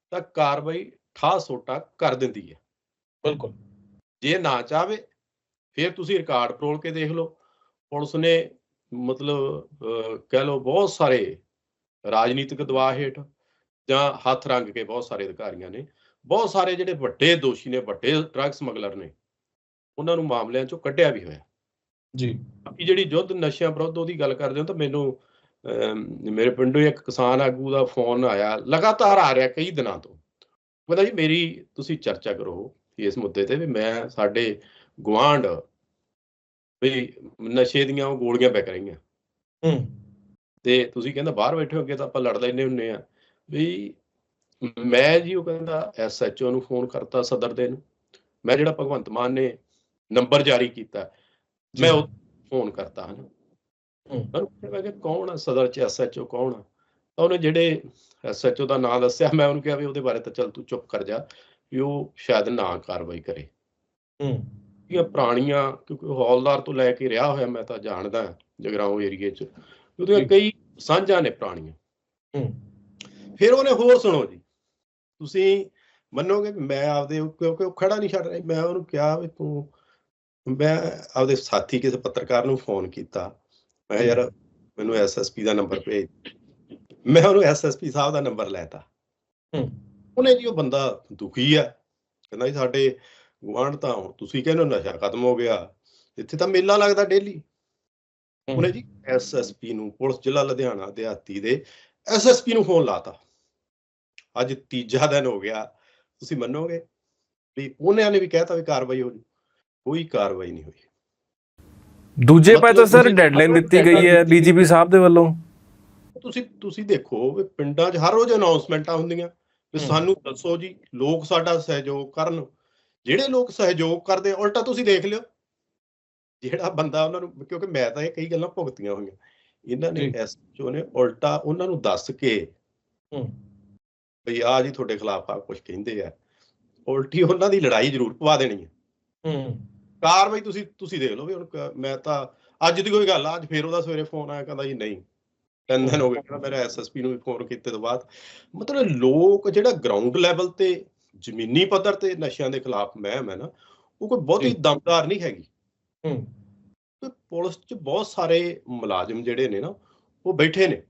ਤਾਂ ਕਾਰਵਾਈ ਠਾ ਸੋਟਾ ਕਰ ਦਿੰਦੀ ਹੈ। ਬਿਲਕੁਲ। ਜੇ ਨਾ ਚਾਹਵੇ ਫਿਰ ਤੁਸੀਂ ਰਿਕਾਰਡ ਫਰੋਲ ਕੇ ਦੇਖ ਲਓ। ਪੁਲਿਸ ਨੇ ਮਤਲਬ ਕਹਿ ਲਓ ਬਹੁਤ ਸਾਰੇ ਰਾਜਨੀਤਿਕ ਦਬਾਅ ਹੇਠ ਜਾਂ ਹੱਥ ਰੰਗ ਕੇ ਬਹੁਤ ਸਾਰੇ ਅਧਿਕਾਰੀਆਂ ਨੇ ਬਹੁਤ ਸਾਰੇ ਜਿਹੜੇ ਵੱਡੇ ਦੋਸ਼ੀ ਨੇ ਵੱਡੇ ਡਰੱਗ ਸਮਗਲਰ ਨੇ ਉਹਨਾਂ ਨੂੰ ਮਾਮਲਿਆਂ ਚੋਂ ਕੱਢਿਆ ਵੀ ਹੋਇਆ। ਜੀ। ਬਾਕੀ ਜਿਹੜੀ ਯੁੱਧ ਨਸ਼ਿਆਂ ਵਿਰੁੱਧ ਉਹਦੀ ਗੱਲ ਕਰਦੇ ਹੋ ਤਾਂ ਮੈਨੂੰ ਮੇਰੇ ਪਿੰਡੋਂ ਇੱਕ ਕਿਸਾਨ ਆਗੂ ਦਾ ਫੋਨ ਆਇਆ ਲਗਾਤਾਰ ਆ ਰਿਹਾ ਕਈ ਦਿਨਾਂ ਤੋਂ। ਕਹਿੰਦਾ ਜੀ ਮੇਰੀ ਤੁਸੀਂ ਚਰਚਾ ਕਰੋ ਇਸ ਮੁੱਦੇ ਤੇ ਵੀ ਮੈਂ ਸਾਡੇ ਗੁਆਂਢ ਵੀ ਨਸ਼ੇ ਦੀਆਂ ਉਹ ਗੋਲੀਆਂ ਵਿਕ ਰਹੀਆਂ। ਹੂੰ। ਤੇ ਤੁਸੀਂ ਕਹਿੰਦਾ ਬਾਹਰ ਬੈਠੇ ਹੋ ਅੱਗੇ ਤਾਂ ਆਪਾਂ ਲੜ ਲੈਨੇ ਹੁੰਨੇ ਆ। ਵੀ ਮੈਂ ਜੀ ਉਹ ਕਹਿੰਦਾ ਐਸਐਚਓ ਨੂੰ ਫੋਨ ਕਰਤਾ ਸਦਰ ਦੇ ਨੂੰ। ਮੈਂ ਜਿਹੜਾ ਭਗਵੰਤ ਮਾਨ ਨੇ ਨੰਬਰ ਜਾਰੀ ਕੀਤਾ। ਮੈਂ ਉਹ ਫੋਨ ਕਰਤਾ ਹਨ। ਹੂੰ। ਪਰ ਮੈਂ ਕਿਹਾ ਕੌਣ ਆ ਸਦਰ ਚ ਐਸਐਚਓ ਕੌਣ ਆ? ਤਾਂ ਉਹਨੇ ਜਿਹੜੇ ਐਸਐਚਓ ਦਾ ਨਾਮ ਦੱਸਿਆ ਮੈਂ ਉਹਨੂੰ ਕਿਹਾ ਵੀ ਉਹਦੇ ਬਾਰੇ ਤਾਂ ਚੱਲ ਤੂੰ ਚੁੱਪ ਕਰ ਜਾ ਵੀ ਉਹ ਸ਼ਾਇਦ ਨਾ ਕਾਰਵਾਈ ਕਰੇ। ਹੂੰ। ਇਹ ਪੁਰਾਣੀਆਂ ਕਿਉਂਕਿ ਹੌਲਦਾਰ ਤੋਂ ਲੈ ਕੇ ਰਿਹਾ ਹੋਇਆ ਮੈਂ ਤਾਂ ਜਾਣਦਾ ਜਗਰਾਉਂ ਏਰੀਏ ਚ ਉਹਦੀਆਂ। ਕਈ ਸਾਂਝਾਂ ਨੇ ਪੁਰਾਣੀਆਂ। ਹੂੰ। ਫਿਰ ਉਹਨੇ ਹੋਰ ਸੁਣੋ ਜੀ। ਤੁਸੀਂ ਮੰਨੋਗੇ ਮੈਂ ਆਪਦੇ ਕਿਉਂਕਿ ਉਹ ਖੜਾ ਨਹੀਂ ਛੱਡ ਰਿਹਾ ਮੈਂ ਉਹਨੂੰ ਕਿਹਾ ਵੀ ਤੂੰ ਮੈਂ ਆਪਦੇ ਸਾਥੀ ਕਿਸੇ ਪੱਤਰਕਾਰ ਨੂੰ ਫੋਨ ਕੀਤਾ। ਮੈਂ ਕਿਹਾ, ਯਾਰ ਮੈਨੂੰ ਐਸਐਸਪੀ ਦਾ ਨੰਬਰ ਭੇਜ ਮੈਂ ਉਹਨੂੰ ਐਸਐਸਪੀ ਸਾਹਿਬ ਦਾ ਨੰਬਰ ਲੈਤਾ ਉਹਨੇ ਜੀ ਉਹ ਬੰਦਾ ਦੁਖੀ ਆ। ਕਹਿੰਦਾ ਜੀ ਸਾਡੇ ਗੁਆਂਢ ਤਾਂ ਹੁਣ ਤੁਸੀਂ ਕਹਿੰਦੇ ਨਸ਼ਾ ਖਤਮ ਹੋ ਗਿਆ। ਇੱਥੇ ਤਾਂ ਮੇਲਾ ਲੱਗਦਾ ਡੇਲੀ ਉਹਨੇ ਜੀ ਐਸਐਸਪੀ ਨੂੰ ਪੁਲਿਸ ਜ਼ਿਲ੍ਹਾ ਲੁਧਿਆਣਾ ਦਿਹਾਤੀ ਦੇ ਐਸਐਸਪੀ ਨੂੰ ਫੋਨ ਲਾਤਾ ਅੱਜ ਤੀਜਾ ਦਿਨ ਹੋ ਗਿਆ। ਤੁਸੀਂ ਮੰਨੋਗੇ? ਵੀ ਉਹਨਾਂ ਨੇ ਵੀ ਕਹਿਤਾ ਵੀ ਕਾਰਵਾਈ ਹੋ ਜੂ। ਕੋਈ ਕਾਰਵਾਈ ਨਹੀਂ ਹੋਈ। ਦੂਜੇ ਪਾਸੇ ਸਰ ਡੈਡਲਾਈਨ ਦਿੱਤੀ ਗਈ ਹੈ ਡੀਜੀਪੀ ਸਾਹਿਬ ਦੇ ਵੱਲੋਂ। ਤੁਸੀਂ ਤੁਸੀਂ ਦੇਖੋ ਵੀ ਪਿੰਡਾਂ 'ਚ ਹਰ ਰੋਜ਼ ਅਨਾਉਂਸਮੈਂਟਾਂ ਹੁੰਦੀਆਂ। ਵੀ। ਸਾਨੂੰ ਦੱਸੋ ਜੀ ਲੋਕ ਸਾਡਾ ਸਹਿਯੋਗ ਕਰਨ। ਜਿਹੜੇ ਲੋਕ ਸਹਿਯੋਗ ਕਰਦੇ ਉਲਟਾ ਤੁਸੀਂ ਦੇਖ ਲਿਓ। ਜਿਹੜਾ ਬੰਦਾ ਉਹਨਾਂ ਨੂੰ ਕਿਉਂਕਿ ਮੈਂ ਤਾਂ ਇਹ ਕਈ ਗੱਲਾਂ ਭੁਗਤੀਆਂ ਹੋਈਆਂ। ਇਹਨਾਂ ਨੇ। ਐਸਓ ਨੇ ਉਲਟਾ ਉਹਨਾਂ ਨੂੰ ਦੱਸ ਕੇ ਹੂੰ। ਵੀ ਆ ਜੀ ਤੁਹਾਡੇ ਖਿਲਾਫ ਆ ਕੁਝ ਕਹਿੰਦੇ ਆ। ਉਲਟੀ ਉਹਨਾਂ ਦੀ ਲੜਾਈ ਜ਼ਰੂਰ ਪਵਾ ਦੇਣੀ ਹੈ। ਹੂੰ। ਕਾਰਵਾਈ ਤੁਸੀਂ ਤੁਸੀਂ ਦੇਖ ਲਓ ਵੀ ਹੁਣ ਕ- ਮੈਂ ਤਾਂ ਅੱਜ ਦੀ ਕੋਈ ਗੱਲ ਆ ਅੱਜ ਫੇਰ ਉਹਦਾ ਸਵੇਰੇ ਫੋਨ ਆਇਆ ਕਹਿੰਦਾ ਜੀ ਨਹੀਂ। ਤਿੰਨ ਦਿਨ ਹੋ ਗਏ ਕਹਿੰਦਾ ਮੇਰਾ ਐਸਐਸਪੀ ਨੂੰ ਵੀ ਫੋਨ ਕੀਤੇ ਤੋਂ ਬਾਅਦ। ਮਤਲਬ ਲੋਕ ਜਿਹੜਾ ਗਰਾਊਂਡ ਲੈਵਲ ਤੇ ਜ਼ਮੀਨੀ ਪੱਧਰ ਤੇ ਨਸ਼ਿਆਂ ਦੇ ਖਿਲਾਫ ਮਹਿਮ ਹੈ ਨਾ ਉਹ ਕੋਈ ਬਹੁਤੀ। ਦਮਦਾਰ ਨਹੀਂ ਹੈਗੀ। ਹੂੰ। ਕਿ ਪੁਲਿਸ 'ਚ ਬਹੁਤ ਸਾਰੇ ਮੁਲਾਜ਼ਮ ਜਿਹੜੇ ਨੇ ਨਾ ਉਹ ਬੈਠੇ ਨੇ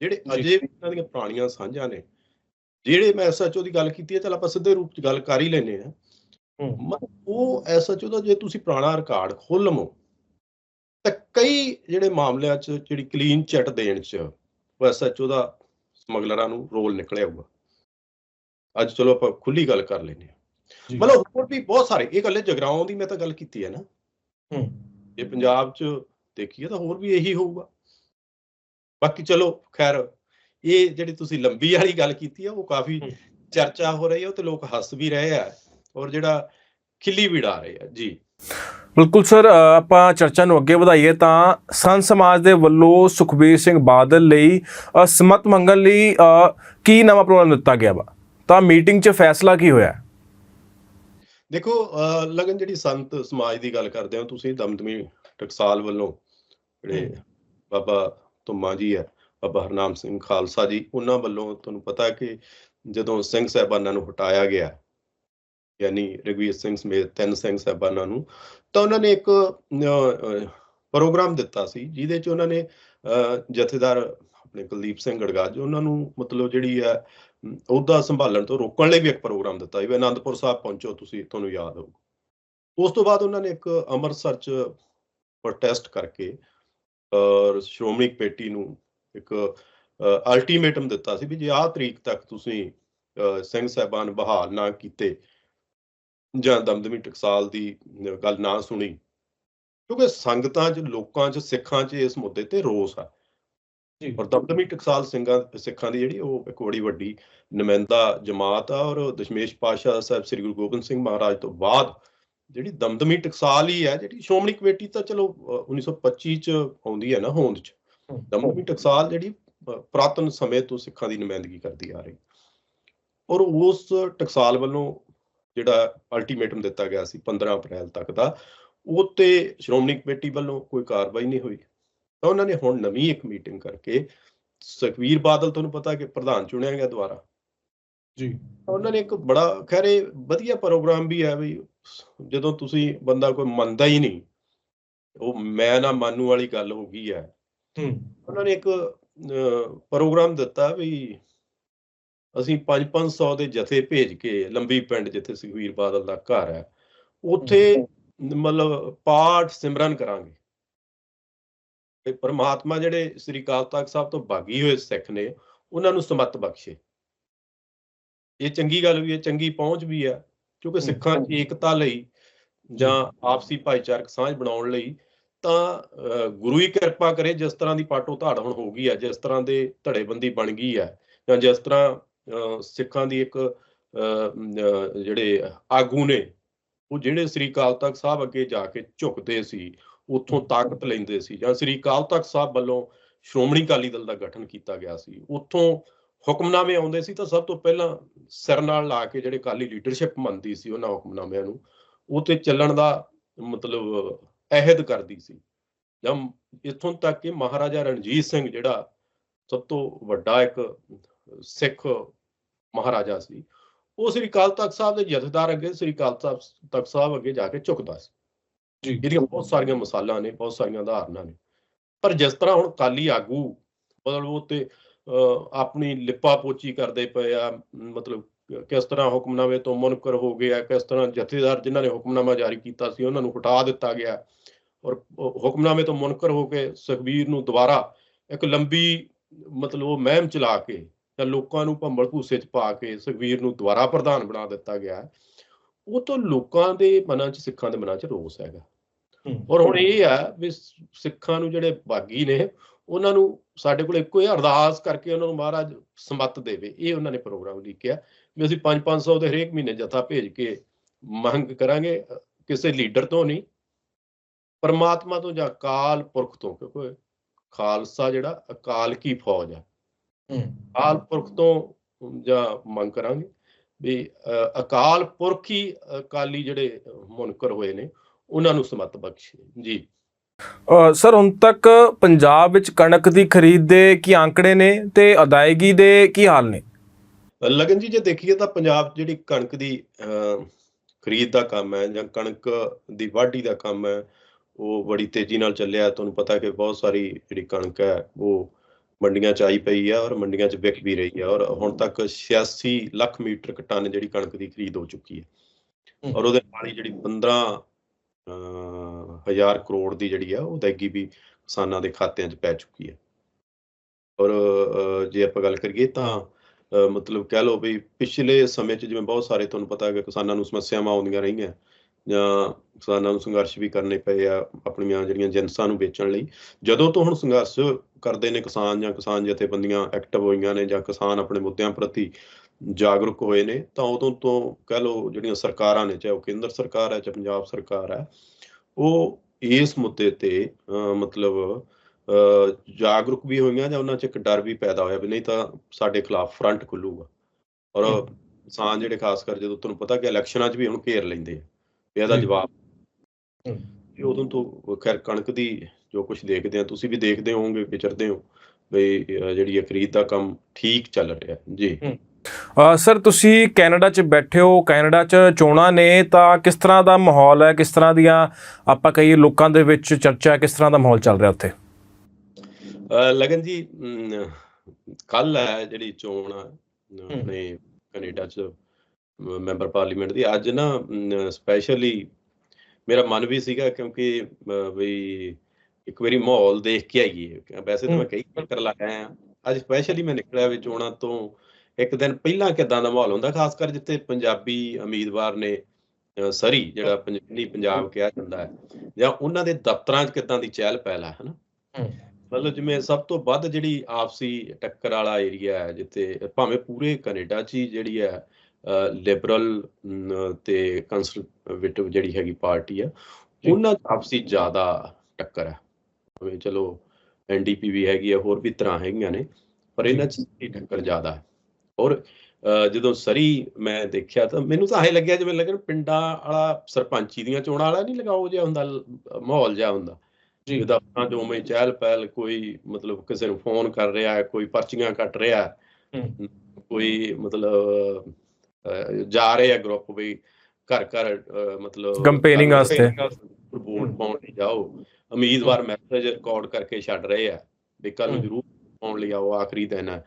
ਜਿਹੜੇ ਜੀ। ਅਜੇ ਵੀ ਇਹਨਾਂ ਦੀਆਂ ਪੁਰਾਣੀਆਂ ਸਾਂਝਾਂ ਨੇ। ਜਿਹੜੇ ਮੈਂ ਐਸਐਚਓ ਦੀ ਗੱਲ ਕੀਤੀ ਹੈ ਚਲ ਆਪਾਂ ਸਿੱਧੇ ਰੂਪ 'ਚ ਗੱਲ ਕਰ ਹੀ ਲੈਨੇ ਆ ਮਤਲਬ ਉਹ ਐਸਐਚਓ ਦਾ ਜੇ ਤੁਸੀਂ ਪੁਰਾਣਾ ਰਿਕਾਰਡ ਖੋਲ ਲਵੋ ਤਾਂ ਕਈ ਜਿਹੜੇ ਮਾਮਲਿਆਂ 'ਚ ਜਿਹੜੀ ਕਲੀਨ ਚਿੱਟ ਦੇਣ 'ਚ ਉਹ ਐਸਐਚਓ ਦਾ ਸਮਗਲਰਾਂ ਨੂੰ ਰੋਲ ਨਿਕਲਿਆ ਹੋਊਗਾ। ਅੱਜ ਚਲੋ ਆਪਾਂ ਖੁੱਲੀ ਗੱਲ ਕਰ ਲੈਨੇ ਆ ਮਤਲਬ ਹੋਰ ਵੀ ਬਹੁਤ ਸਾਰੇ ਇਹ ਗੱਲ ਜਗਰਾਉਂ ਦੀ ਮੈਂ ਤਾਂ ਗੱਲ ਕੀਤੀ ਹੈ ਨਾ। ਹੂੰ। ਜੇ ਪੰਜਾਬ 'ਚ ਦੇਖੀਏ ਤਾਂ ਹੋਰ ਵੀ ਇਹੀ ਹੋਊਗਾ। ਬਾਕੀ ਚਲੋ ਖੈਰ ਇਹ ਜਿਹੜੀ ਤੁਸੀਂ ਲੰਬੀ ਵਾਲੀ ਗੱਲ ਕੀਤੀ ਆ ਉਹ ਕਾਫੀ। ਚਰਚਾ ਹੋ ਰਹੀ ਹੈ ਉਹ ਤੇ ਲੋਕ ਹੱਸ ਵੀ ਰਹੇ ਆ। ਔਰ ਜਿਹੜਾ ਖਿੱਲੀ ਵੀ ਡਾ ਰਹੇ ਆ ਜੀ। ਬਿਲਕੁਲ ਸਰ ਆਪਾਂ ਚਰਚਾ ਨੂੰ ਅੱਗੇ ਵਧਾਈਏ ਤਾਂ ਸੰਤ ਸਮਾਜ ਦੇ ਵੱਲੋਂ ਸੁਖਬੀਰ ਸਿੰਘ ਬਾਦਲ ਲਈ ਸਮਤ ਮੰਗਣ ਲਈ ਕੀ ਨਵਾਂ ਪ੍ਰੋਗਰਾਮ ਦਿੱਤਾ ਗਿਆ ਵਾ? ਤਾਂ ਮੀਟਿੰਗ 'ਚ ਫੈਸਲਾ ਕੀ ਹੋਇਆ? ਦੇਖੋ ਲਗਨ ਜਿਹੜੀ ਸੰਤ ਸਮਾਜ ਦੀ ਗੱਲ ਕਰਦੇ ਹੋ ਤੁਸੀਂ ਦਮਦਮੀ ਟਕਸਾਲ ਵੱਲੋਂ ਜਿਹੜੇ ਹੂੰ। ਬਾਬਾ ਧੁੰਮਾ ਜੀ ਹੈ ਬਾਬਾ ਹਰਨਾਮ ਸਿੰਘ ਖਾਲਸਾ ਜੀ ਉਹਨਾਂ ਵੱਲੋਂ ਤੁਹਾਨੂੰ ਪਤਾ ਹੈ ਕਿ ਜਦੋਂ ਸਿੰਘ ਸਾਹਿਬਾਨਾਂ ਨੂੰ ਹਟਾਇਆ ਗਿਆ ਯਾਨੀ ਰਘਵੀਰ ਸਿੰਘ ਸਮੇਤ ਤਿੰਨ ਸਿੰਘ ਸਾਹਿਬਾਨਾਂ ਨੂੰ ਤਾਂ ਉਹਨਾਂ ਨੇ ਇੱਕ ਪ੍ਰੋਗਰਾਮ ਦਿੱਤਾ ਸੀ ਜਿਹਦੇ 'ਚ ਉਹਨਾਂ ਨੇ ਜਥੇਦਾਰ ਆਪਣੇ ਕੁਲਦੀਪ ਸਿੰਘ ਗੜਗਾਜ ਉਹਨਾਂ ਨੂੰ ਮਤਲਬ ਜਿਹੜੀ ਹੈ ਉਹਦਾ ਸੰਭਾਲਣ ਤੋਂ ਰੋਕਣ ਲਈ ਵੀ ਇੱਕ ਪ੍ਰੋਗਰਾਮ ਦਿੱਤਾ ਸੀ ਆਨੰਦਪੁਰ ਸਾਹਿਬ ਪਹੁੰਚੋ ਤੁਸੀਂ ਤੁਹਾਨੂੰ ਯਾਦ ਹੋਊ। ਉਸ ਤੋਂ ਬਾਅਦ ਉਹਨਾਂ ਨੇ ਇੱਕ ਅੰਮ੍ਰਿਤਸਰ 'ਚ ਪ੍ਰੋਟੈਸਟ ਕਰਕੇ ਔਰ ਸ਼੍ਰੋਮਣੀ ਕਮੇਟੀ ਨੂੰ ਇੱਕ ਅਲਟੀਮੇਟਮ ਦਿੱਤਾ ਸੀ ਵੀ ਜੇ ਆਹ ਤਰੀਕ ਤੱਕ ਤੁਸੀਂ ਅਹ, ਸਿੰਘ ਸਾਹਿਬਾਨ ਬਹਾਲ ਨਾ ਕੀਤੇ ਜਾਂ ਦਮਦਮੀ ਟਕਸਾਲ ਦੀ ਗੱਲ ਨਾ ਸੁਣੀ। ਕਿਉਂਕਿ ਸੰਗਤਾਂ 'ਚ ਲੋਕਾਂ 'ਚ ਸਿੱਖਾਂ 'ਚ ਇਸ ਮੁੱਦੇ ਤੇ ਰੋਸ ਆ। ਜੀ। ਔਰ ਦਮਦਮੀ ਟਕਸਾਲ ਸਿੰਘਾਂ ਸਿੱਖਾਂ ਦੀ ਜਿਹੜੀ ਉਹ ਇੱਕ ਬੜੀ ਵੱਡੀ ਨੁਮਾਇੰਦਾ ਜਮਾਤ ਆ ਔਰ ਦਸ਼ਮੇਸ਼ ਪਾਤਸ਼ਾਹ ਸਾਹਿਬ ਸ੍ਰੀ ਗੁਰੂ ਗੋਬਿੰਦ ਸਿੰਘ ਮਹਾਰਾਜ ਤੋਂ ਬਾਅਦ ਜਿਹੜੀ ਦਮਦਮੀ ਟਕਸਾਲ ਹੀ ਹੈ ਜਿਹੜੀ ਸ਼੍ਰੋਮਣੀ ਕਮੇਟੀ ਤਾਂ ਚਲੋ ਅਹ, 1925 ਚ ਆਉਂਦੀ ਹੈ ਨਾ ਹੋਂਦ ਚ। ਦਮਦਮੀ ਟਕਸਾਲ ਜਿਹੜੀ ਪੁਰਾਤਨ ਸਮੇਂ ਤੋਂ ਸਿੱਖਾਂ ਦੀ ਨੁਮਾਇੰਦਗੀ ਕਰਦੀ ਆ ਰਹੀ। ਔਰ ਉਸ ਟਕਸਾਲ ਵੱਲੋਂ ਜਿਹੜਾ ਅਲਟੀਮੇਟਮ ਦਿੱਤਾ ਗਿਆ ਸੀ 15 ਅਪ੍ਰੈਲ ਤੱਕ ਦਾ ਉਹ ਤੇ ਸ਼੍ਰੋਮਣੀ ਕਮੇਟੀ ਵੱਲੋਂ ਕੋਈ ਕਾਰਵਾਈ ਨਹੀਂ ਹੋਈ। ਤਾਂ ਉਹਨਾਂ ਨੇ ਹੁਣ ਨਵੀਂ ਇੱਕ ਮੀਟਿੰਗ ਕਰਕੇ ਸੁਖਵੀਰ ਬਾਦਲ ਤੁਹਾਨੂੰ ਪਤਾ ਕਿ ਪ੍ਰਧਾਨ ਚੁਣਿਆ ਗਿਆ ਦੁਬਾਰਾ। ਜੀ। ਉਹਨਾਂ ਨੇ ਇੱਕ ਬੜਾ ਖੈਰ ਇਹ ਵਧੀਆ ਪ੍ਰੋਗਰਾਮ ਵੀ ਹੈ ਵੀ ਜਦੋਂ ਤੁਸੀਂ ਬੰਦਾ ਕੋਈ ਮੰਨਦਾ ਹੀ ਨਹੀਂ ਉਹ ਮੈਂ ਨਾ ਮੰਨੂ ਵਾਲੀ ਗੱਲ ਹੋ ਗਈ ਹੈ। ਹੂੰ। ਉਹਨਾਂ ਨੇ ਇੱਕ ਪ੍ਰੋਗਰਾਮ ਦਿੱਤਾ ਵੀ ਅਸੀਂ 5-500 ਦੇ ਜਥੇ ਭੇਜ ਕੇ ਲੰਬੀ ਪਿੰਡ ਜਿੱਥੇ ਸੁਖਵੀਰ ਬਾਦਲ ਦਾ ਘਰ ਹੈ ਉੱਥੇ ਮਤਲਬ ਪਾਠ ਸਿਮਰਨ ਕਰਾਂਗੇ। ਤੇ ਪਰਮਾਤਮਾ ਜਿਹੜੇ ਸ੍ਰੀ ਅਕਾਲ ਤਖਤ ਸਾਹਿਬ ਤੋਂ ਬਾਗੀ ਹੋਏ ਸਿੱਖ ਨੇ ਉਹਨਾਂ ਨੂੰ ਸਮਤ ਬਖਸ਼ੇ। ਇਹ ਚੰਗੀ ਗੱਲ ਵੀ ਹੈ ਚੰਗੀ ਪਹੁੰਚ ਵੀ ਹੈ ਕਿਉਂਕਿ। ਸਿੱਖਾਂ ਦੀ ਏਕਤਾ ਲਈ ਜਾਂ ਆਪਸੀ ਭਾਈਚਾਰਕ ਸਾਂਝ ਬਣਾਉਣ ਲਈ ਤਾਂ ਗੁਰੂ ਹੀ ਕਿਰਪਾ ਕਰੇ ਜਿਸ ਤਰ੍ਹਾਂ ਦੀ ਪਾਟੋ ਧਾੜ ਹੁਣ ਹੋ ਗਈ ਹੈ ਜਿਸ ਤਰ੍ਹਾਂ ਦੇ ਧੜੇਬੰਦੀ ਬਣ ਗਈ ਹੈ ਜਾਂ ਜਿਸ ਤਰ੍ਹਾਂ ਸਿੱਖਾਂ ਦੀ ਇੱਕ ਜਿਹੜੇ ਆਗੂ ਨੇ, ਉਹ ਜਿਹੜੇ ਸ੍ਰੀ ਅਕਾਲ ਤਖਤ ਸਾਹਿਬ ਅੱਗੇ ਜਾ ਕੇ ਝੁਕਦੇ ਸੀ, ਉੱਥੋਂ ਤਾਕਤ ਲੈਂਦੇ ਸੀ ਜਾਂ ਸ੍ਰੀ ਅਕਾਲ ਤਖਤ ਸਾਹਿਬ ਵੱਲੋਂ ਸ਼੍ਰੋਮਣੀ ਅਕਾਲੀ ਦਲ ਦਾ ਗਠਨ ਕੀਤਾ ਗਿਆ ਸੀ, ਉੱਥੋਂ ਹੁਕਮਨਾਮੇ ਆਉਂਦੇ ਸੀ ਤਾਂ ਸਭ ਤੋਂ ਪਹਿਲਾਂ ਸਿਰ ਨਾਲ ਲਾ ਕੇ ਜਿਹੜੇ ਅਕਾਲੀ ਲੀਡਰਸ਼ਿਪ ਮੰਨਦੀ ਸੀ ਉਹਨਾਂ ਹੁਕਮਨਾਮਿਆਂ ਨੂੰ, ਉਹ ਤੇ ਚੱਲਣ ਦਾ ਮਤਲਬ ਅਹਿਦ ਕਰਦੀ ਸੀ। ਜਾਂ ਇੱਥੋਂ ਤੱਕ ਕਿ ਮਹਾਰਾਜਾ ਰਣਜੀਤ ਸਿੰਘ ਜਿਹੜਾ ਸਭ ਤੋਂ ਵੱਡਾ ਇੱਕ ਸਿੱਖ ਮਹਾਰਾਜਾ ਸੀ ਉਹ ਸ੍ਰੀ ਅਕਾਲ ਤਖਤ ਸਾਹਿਬ ਦੇ ਜਥੇਦਾਰ ਅੱਗੇ ਸ੍ਰੀ ਸਾਹਿਬ ਤਖਤ ਸਾਹਿਬ ਅੱਗੇ ਜਾ ਕੇ ਝੁਕਦਾ ਸੀ। ਜੀ। ਇਹਦੀਆਂ ਬਹੁਤ ਸਾਰੀਆਂ ਮਿਸਾਲਾਂ ਨੇ ਬਹੁਤ ਸਾਰੀਆਂ ਉਦਾਹਰਨਾਂ ਨੇ। ਪਰ ਜਿਸ ਤਰ੍ਹਾਂ ਹੁਣ ਕਾਲੀ ਆਗੂ ਮਤਲਬ ਉਹ ਤੇ ਆਪਣੀ ਲਿਪਾ ਪੋਚੀ ਕਰਦੇ ਪਏ ਆ ਮਤਲਬ ਕਿਸ ਤਰ੍ਹਾਂ ਹੁਕਮਨਾਮੇ ਤੋਂ ਮੁਨਕਰ ਹੋ ਗਿਆ ਕਿਸ ਤਰ੍ਹਾਂ ਜਥੇਦਾਰ ਜਿਨ੍ਹਾਂ ਨੇ ਹੁਕਮਨਾਮਾ ਜਾਰੀ ਕੀਤਾ ਸੀ ਉਹਨਾਂ ਨੂੰ ਹਟਾ ਦਿੱਤਾ ਗਿਆ। ਔਰ ਹੁਕਮਨਾਮੇ ਤੋਂ ਮੁਨਕਰ ਹੋ ਕੇ ਸੁਖਬੀਰ ਨੂੰ ਦੁਬਾਰਾ ਇੱਕ ਲੰਬੀ ਮਤਲਬ ਉਹ ਮਹਿਮ ਚਲਾ ਕੇ ਜਾਂ ਲੋਕਾਂ ਨੂੰ ਭੰਬਲ ਭੂਸੇ ਚ ਪਾ ਕੇ ਸੁਖਬੀਰ ਨੂੰ ਦੁਬਾਰਾ ਪ੍ਰਧਾਨ ਬਣਾ ਦਿੱਤਾ ਗਿਆ ਉਹ ਤੋਂ ਲੋਕਾਂ ਦੇ ਮਨਾਂ 'ਚ ਸਿੱਖਾਂ ਦੇ ਮਨਾਂ 'ਚ ਰੋਸ ਹੈਗਾ। ਹੂੰ। ਔਰ ਹੁਣ ਇਹ ਆ ਵੀ ਸਿੱਖਾਂ ਨੂੰ ਜਿਹੜੇ ਬਾਗੀ ਨੇ ਉਹਨਾਂ ਨੂੰ ਸਾਡੇ ਕੋਲ ਇੱਕੋ ਹੀ ਅਰਦਾਸ ਕਰਕੇ ਉਹਨਾਂ ਨੂੰ ਮਹਾਰਾਜ ਸਮੱਤ ਦੇਵੇ। ਇਹ ਉਹਨਾਂ ਨੇ ਪ੍ਰੋਗਰਾਮ ਲਿਖਿਆ। ਵੀ ਅਸੀਂ 5-500 ਦੇ ਹਰੇਕ ਮਹੀਨੇ ਜਥਾ ਭੇਜ ਕੇ ਮੰਗ ਕਰਾਂਗੇ ਕਿਸੇ ਲੀਡਰ ਤੋਂ ਨਹੀਂ ਪਰਮਾਤਮਾ ਤੋਂ ਜਾਂ ਅਕਾਲ ਪੁਰਖ ਤੋਂ ਕਿਉਂਕਿ ਖਾਲਸਾ ਜਿਹੜਾ ਅਕਾਲ ਕੀ ਫੌਜ ਆ। ਹੂੰ ਅਕਾਲ ਪੁਰਖ ਤੋਂ ਜਾਂ ਮੰਗ ਕਰਾਂਗੇ ਵੀ ਅਕਾਲ ਪੁਰਖ ਹੀ ਅਕਾਲੀ ਜਿਹੜੇ ਮੁਨਕਰ ਹੋਏ ਨੇ ਉਹਨਾਂ ਨੂੰ ਸਮਤ ਬਖਸ਼ੇ। ਜੀ। ਸਰ ਹੁਣ ਤੱਕ ਪੰਜਾਬ ਵਿੱਚ ਕਣਕ ਦੀ ਖਰੀਦ ਦੇ ਕੀ ਆંકੜੇ ਨੇ ਤੇ ਅਦਾਇਗੀ ਦੇ ਕੀ ਹਾਲ ਨੇ? ਲਗਨ ਜੀ ਜੇ ਦੇਖੀਏ ਤਾਂ ਪੰਜਾਬ 'ਚ ਜਿਹੜੀ ਕਣਕ ਦੀ ਅਹ, ਖਰੀਦ ਦਾ ਕੰਮ ਹੈ ਜਾਂ ਕਣਕ ਦੀ ਵਾਢੀ ਦਾ ਕੰਮ ਹੈ ਉਹ ਬੜੀ ਤੇਜ਼ੀ ਨਾਲ ਚੱਲਿਆ। ਤੁਹਾਨੂੰ ਪਤਾ ਕਿ ਬਹੁਤ ਸਾਰੀ ਜਿਹੜੀ ਕਣਕ ਹੈ ਉਹ ਮੰਡੀਆਂ 'ਚ ਆਈ ਪਈ ਆ ਔਰ ਮੰਡੀਆਂ 'ਚ ਵਿਕ ਵੀ ਰਹੀ ਆ ਔਰ ਹੁਣ ਤੱਕ 86 ਲੱਖ ਮੀਟ੍ਰਿਕ ਟਨ ਜਿਹੜੀ ਕਣਕ ਦੀ ਖਰੀਦ ਹੋ ਚੁੱਕੀ ਹੈ। ਔਰ ਉਹਦੇ ਨਾਲ ਹੀ ਜਿਹੜੀ 15 ਅਹ, ਹਜ਼ਾਰ ਕਰੋੜ ਦੀ ਜਿਹੜੀ ਆ ਉਹ ਅਦਾਇਗੀ ਵੀ ਕਿਸਾਨਾਂ ਦੇ ਖਾਤਿਆਂ 'ਚ ਪੈ ਚੁੱਕੀ ਹੈ। ਔਰ ਜੇ ਆਪਾਂ ਗੱਲ ਕਰੀਏ ਤਾਂ ਮਤਲਬ ਕਹਿ ਲਓ ਵੀ ਪਿਛਲੇ ਸਮੇਂ 'ਚ ਜਿਵੇਂ ਬਹੁਤ ਸਾਰੇ ਤੁਹਾਨੂੰ ਪਤਾ ਹੈ ਕਿ ਕਿਸਾਨਾਂ ਨੂੰ ਸਮੱਸਿਆਵਾਂ ਆਉਂਦੀਆਂ ਰਹੀਆਂ। ਜਾਂ ਕਿਸਾਨਾਂ ਨੂੰ ਸੰਘਰਸ਼ ਵੀ ਕਰਨੇ ਪਏ ਆ ਆਪਣੀਆਂ ਜਿਹੜੀਆਂ ਜਿੰਸਾਂ ਨੂੰ ਵੇਚਣ ਲਈ। ਜਦੋਂ ਤੋਂ ਹੁਣ ਸੰਘਰਸ਼ ਕਰਦੇ ਨੇ ਕਿਸਾਨ ਜਾਂ ਕਿਸਾਨ ਜਥੇਬੰਦੀਆਂ ਐਕਟਿਵ ਹੋਈਆਂ ਨੇ ਜਾਂ ਕਿਸਾਨ ਆਪਣੇ ਮੁੱਦਿਆਂ ਪ੍ਰਤੀ ਜਾਗਰੂਕ ਹੋਏ ਨੇ ਤਾਂ ਉਦੋਂ ਤੋਂ ਕਹਿ ਲਓ ਜਿਹੜੀਆਂ ਸਰਕਾਰਾਂ ਨੇ ਚਾਹੇ ਉਹ ਕੇਂਦਰ ਸਰਕਾਰ ਹੈ ਚਾਹੇ ਪੰਜਾਬ ਸਰਕਾਰ ਹੈ ਉਹ ਇਸ ਮੁੱਦੇ ਤੇ ਮਤਲਬ ਜਾਗਰੂਕ ਵੀ ਹੋਈਆਂ ਜਾਂ ਉਹਨਾਂ 'ਚ ਇੱਕ ਡਰ ਵੀ ਪੈਦਾ ਹੋਇਆ ਵੀ ਨਹੀਂ ਤਾਂ ਸਾਡੇ ਖਿਲਾਫ ਫਰੰਟ ਖੁੱਲੂਗਾ। ਔਰ। ਕਿਸਾਨ ਜਿਹੜੇ ਖਾਸ ਕਰ ਜਦੋਂ ਤੁਹਾਨੂੰ ਪਤਾ ਕਿ ਇਲੈਕਸ਼ਨਾਂ 'ਚ ਵੀ ਹੁਣ ਘੇਰ ਲੈਂਦੇ ਆ। ਇਹਦਾ। ਜਵਾਬ। ਵੀ ਉਦੋਂ ਤੋਂ ਖੈਰ ਕਣਕ ਦੀ ਜੋ ਕੁਝ ਦੇਖਦੇ ਆ ਤੁਸੀਂ ਵੀ ਦੇਖਦੇ ਹੋਵੋਗੇ ਵਿਚਰਦੇ ਹੋ ਵੀ ਜਿਹੜੀ ਇਹ ਖਰੀਦ ਦਾ ਕੰਮ ਠੀਕ ਚੱਲ ਰਿਹਾ। ਜੀ। ਅ, ਸਰ ਤੁਸੀਂ ਕੈਨੇਡਾ 'ਚ ਬੈਠੇ ਹੋ ਕੈਨੇਡਾ 'ਚ ਚੋਣਾਂ ਨੇ ਤਾਂ ਕਿਸ ਤਰ੍ਹਾਂ ਦਾ ਮਾਹੌਲ ਹੈ? ਕਿਸ ਤਰ੍ਹਾਂ ਦੀਆਂ ਆਪਾਂ ਕਹੀਏ ਲੋਕਾਂ ਦੇ ਵਿੱਚ ਚਰਚਾ ਕਿਸ ਤਰ੍ਹਾਂ ਦਾ ਮਾਹੌਲ ਚੱਲ ਰਿਹਾ ਉੱਥੇ? ਲਗਨ ਜੀ ਕੱਲ ਹੈ ਜਿਹੜੀ ਚੋਣ ਆਪਣੇ ਕੈਨੇਡਾ ਚ ਮੈਂਬਰ ਪਾਰਲੀਮੈਂਟ ਦੀ। ਅੱਜ ਨਾ ਸਪੈਸ਼ਲੀ ਮੇਰਾ ਮਨ ਵੀ ਸੀਗਾ ਕਿਉਂਕਿ ਵੀ ਇੱਕ ਵਾਰੀ ਮਾਹੌਲ ਦੇਖ ਕੇ ਆਈਏ। ਵੈਸੇ ਤਾਂ ਮੈਂ। ਕਈ ਚੱਕਰ ਲਾਇਆ ਆ। ਅੱਜ ਸਪੈਸ਼ਲੀ ਮੈਂ ਨਿਕਲਿਆ ਵੀ ਚੋਣਾਂ ਤੋਂ ਇੱਕ ਦਿਨ ਪਹਿਲਾਂ ਕਿਦਾਂ ਦਾ ਮਾਹੌਲ ਹੁੰਦਾ ਖਾਸ ਕਰ ਜਿੱਥੇ ਪੰਜਾਬੀ ਉਮੀਦਵਾਰ ਨੇ ਸਰੀ ਜਿਹੜਾ ਪੰਜਾਬੀ ਪੰਜਾਬ ਕਿਹਾ ਜਾਂਦਾ ਹੈ। ਜਾਂ ਉਹਨਾਂ ਦੇ ਦਫ਼ਤਰਾਂ 'ਚ ਕਿਦਾਂ ਦੀ ਚਹਿਲ ਪਹਿਲ ਹੈ ਹਨਾ। ਮਤਲਬ ਜਿਵੇਂ ਸਭ ਤੋਂ ਵੱਧ ਜਿਹੜੀ ਆਪਸੀ ਟੱਕਰ ਵਾਲਾ ਏਰੀਆ ਹੈ ਜਿੱਥੇ ਭਾਵੇਂ ਪੂਰੇ ਕੈਨੇਡਾ 'ਚ ਹੀ ਜਿਹੜੀ ਹੈ ਲਿਬਰਲ ਤੇ ਕੰਸਰਵੇਟਿਵ ਜਿਹੜੀ ਹੈਗੀ ਪਾਰਟੀ ਆ। ਉਹਨਾਂ 'ਚ ਆਪਸੀ ਜ਼ਿਆਦਾ ਟੱਕਰ ਹੈ ਭਾਵੇਂ ਚਲੋ ਐਨਡੀਪੀ ਵੀ ਹੈਗੀ ਆ ਹੋਰ ਵੀ ਤਰ੍ਹਾਂ ਹੈਗੀਆਂ ਨੇ ਪਰ ਇਹਨਾਂ 'ਚ ਇਹ ਟੱਕਰ ਜ਼ਿਆਦਾ ਹੈ ਔਰ ਜਦੋਂ ਸਰੀ ਮੈਂ ਦੇਖਿਆ ਤਾਂ ਮੈਨੂੰ ਤਾਂ ਇਹ ਲੱਗਿਆ ਜਿਵੇਂ ਲੱਗਣ ਪਿੰਡਾਂ ਵਾਲਾ ਸਰਪੰਚੀ ਦੀਆਂ ਚੋਣਾਂ ਵਾਲਾ ਨਹੀਂ ਲਗਾਓ ਜਿਹਾ ਹੁੰਦਾ ਮਾਹੌਲ ਜਿਹਾ ਹੁੰਦਾ ਜੀ ਆਪਣਾ ਜੋ ਮੈਂ ਚਹਿਲ ਪਹਿਲ ਕੋਈ ਮਤਲਬ ਕਿਸੇ ਨੂੰ ਫੋਨ ਕਰ ਰਿਹਾ ਹੈ ਕੋਈ ਪਰਚੀਆਂ ਕੱਟ ਰਿਹਾ ਹੈ। ਕੋਈ ਮਤਲਬ ਜਾ ਰਹੇ ਆ ਗਰੁੱਪ ਵੀ ਘਰ ਘਰ ਮਤਲਬ Campaigning ਵਾਸਤੇ। ਵੋਟ ਪਾਉਣ ਲਈ ਜਾਓ। ਉਮੀਦਵਾਰ ਮੈਸੇਜ ਰਿਕਾਰਡ ਕਰਕੇ ਛੱਡ ਰਹੇ ਆ ਵੀ ਕੱਲ ਨੂੰ। ਜ਼ਰੂਰ ਪਾਉਣ ਲਈ ਆਓ ਆਖਰੀ ਦਿਨ ਹੈ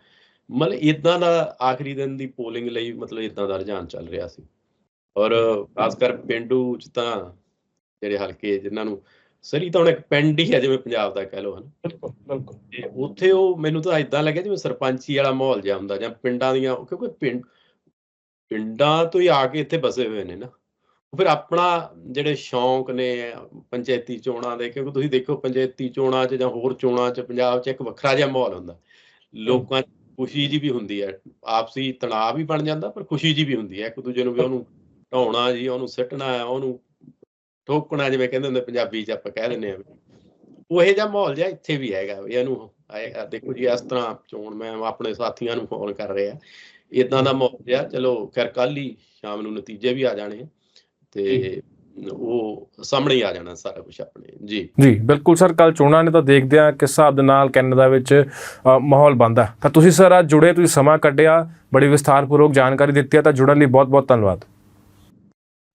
ਮਤਲਬ ਇਦਾਂ ਦਾ ਆਖਰੀ ਦਿਨ ਦੀ ਪੋਲਿੰਗ ਲਈ ਮਤਲਬ ਇਦਾਂ ਦਾ ਰੁਝਾਨ ਚੱਲ ਰਿਹਾ ਸੀ। ਔਰ ਖਾਸ ਕਰ ਪਿੰਡੂ ਚ ਤਾਂ ਜਿਹੜੇ ਹਲਕੇ ਜਿਨ੍ਹਾਂ ਨੂੰ ਸਰੀ ਤਾਂ ਹੁਣ ਇੱਕ ਪਿੰਡ ਹੀ ਹੈ ਜਿਵੇਂ ਪੰਜਾਬ ਦਾ ਕਹਿ ਲਓ ਹਨ। ਬਿਲਕੁਲ ਬਿਲਕੁਲ। ਉੱਥੇ ਉਹ ਮੈਨੂੰ ਤਾਂ ਇਦਾਂ ਲੱਗਿਆ ਜਿਵੇਂ ਸਰਪੰਚੀ ਵਾਲਾ ਮਾਹੌਲ ਜਿਹਾ ਹੁੰਦਾ ਜਾਂ ਪਿੰਡਾਂ ਦੀਆਂ ਕਿਉਂਕਿ ਪਿੰਡ ਪਿੰਡਾਂ ਤੋਂ ਹੀ ਆ ਕੇ ਇੱਥੇ ਬਸੇ ਹੋਏ ਨੇ ਨਾ। ਫਿਰ ਆਪਣਾ ਜਿਹੜੇ ਸ਼ੌਂਕ ਨੇ ਪੰਚਾਇਤੀ ਚੋਣਾਂ ਦੇ, ਕਿਉਂਕਿ ਤੁਸੀਂ ਦੇਖੋ ਪੰਚਾਇਤੀ ਚੋਣਾਂ 'ਚ ਜਾਂ ਹੋਰ ਚੋਣਾਂ 'ਚ ਪੰਜਾਬ 'ਚ ਇੱਕ ਵੱਖਰਾ ਜਿਹਾ ਮਾਹੌਲ ਹੁੰਦਾ। ਲੋਕਾਂ 'ਚ ਖੁਸ਼ੀ ਜੀ ਵੀ ਹੁੰਦੀ ਹੈ। ਆਪਸੀ ਤਣਾਅ ਵੀ ਬਣ ਜਾਂਦਾ, ਪਰ ਖੁਸ਼ੀ ਜੀ ਵੀ ਹੁੰਦੀ ਹੈ। ਇੱਕ ਦੂਜੇ ਨੂੰ ਵੀ ਉਹਨੂੰ ਢਾਉਣਾ ਜੀ, ਉਹਨੂੰ ਸਿੱਟਣਾ, ਉਹਨੂੰ ਠੋਕਣਾ, ਜਿਵੇਂ ਕਹਿੰਦੇ ਹੁੰਦੇ ਪੰਜਾਬੀ 'ਚ ਆਪਾਂ ਕਹਿ ਦਿੰਦੇ ਆ ਉਹ ਇਹੋ ਜਿਹਾ ਮਾਹੌਲ ਜਿਹਾ ਇੱਥੇ ਵੀ ਹੈਗਾ ਇਹਨੂੰ ਆਏਗਾ ਦੇਖੋ ਜੀ, ਇਸ ਤਰ੍ਹਾਂ ਚੋਣ ਮੈਂ ਆਪਣੇ ਸਾਥੀਆਂ ਨੂੰ ਫੋਨ ਕਰ ਰਿਹਾ। ਇਦਾਂ ਦਾ ਮਾਹੌਲ ਜਿਹਾ ਚਲੋ ਖੈਰ ਕੱਲ ਹੀ ਸ਼ਾਮ ਨੂੰ ਨਤੀਜੇ ਵੀ ਆ ਜਾਣੇ ਆ ਤੇ ਉਹ ਸਾਹਮਣੇ ਹੀ ਆ ਜਾਣਾ ਸਾਰਾ ਕੁਝ ਆਪਣੇ ਜੀ। ਜੀ ਬਿਲਕੁਲ ਸਰ ਕੱਲ ਚੋਣਾਂ ਨੇ ਤਾਂ ਦੇਖਦੇ ਆ ਕਿਸ ਹਿਸਾਬ ਦੇ ਨਾਲ ਕੈਨੇਡਾ ਵਿੱਚ ਮਾਹੌਲ ਬਣਦਾ। ਤਾਂ ਤੁਸੀਂ ਸਰ ਅੱਜ ਜੁੜੇ ਤੁਸੀਂ ਸਮਾਂ ਕੱਢਿਆ ਬੜੀ ਵਿਸਥਾਰਪੂਰਵਕ ਜਾਣਕਾਰੀ ਦਿੱਤੀ ਤਾਂ ਜੁੜਨ ਲਈ ਬਹੁਤ-ਬਹੁਤ ਧੰਨਵਾਦ।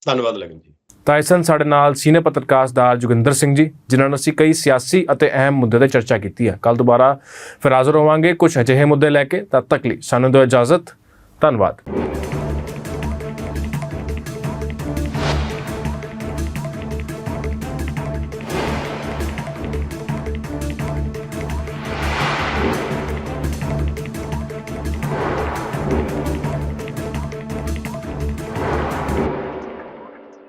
ਧੰਨਵਾਦ ਲਗਨ ਜੀ। ਤਾਂ ਇਸ ਸਨ ਸਾਡੇ ਨਾਲ ਸੀਨੀਅਰ ਪੱਤਰਕਾਰ ਸਰਦਾਰ ਜੋਗਿੰਦਰ ਸਿੰਘ ਜੀ ਜਿਨ੍ਹਾਂ ਨਾਲ ਅਸੀਂ ਕਈ ਸਿਆਸੀ ਅਤੇ ਅਹਿਮ ਮੁੱਦੇ ਤੇ ਚਰਚਾ ਕੀਤੀ ਹੈ। ਕੱਲ ਦੁਬਾਰਾ ਫਿਰ ਹਾਜ਼ਰ ਹੋਵਾਂਗੇ ਕੁਝ ਅਜਿਹੇ ਮੁੱਦੇ ਲੈ ਕੇ ਤਦ ਤੱਕ ਲਈ ਸਾਨੂੰ ਦਿਓ ਇਜਾਜ਼ਤ। ਧੰਨਵਾਦ।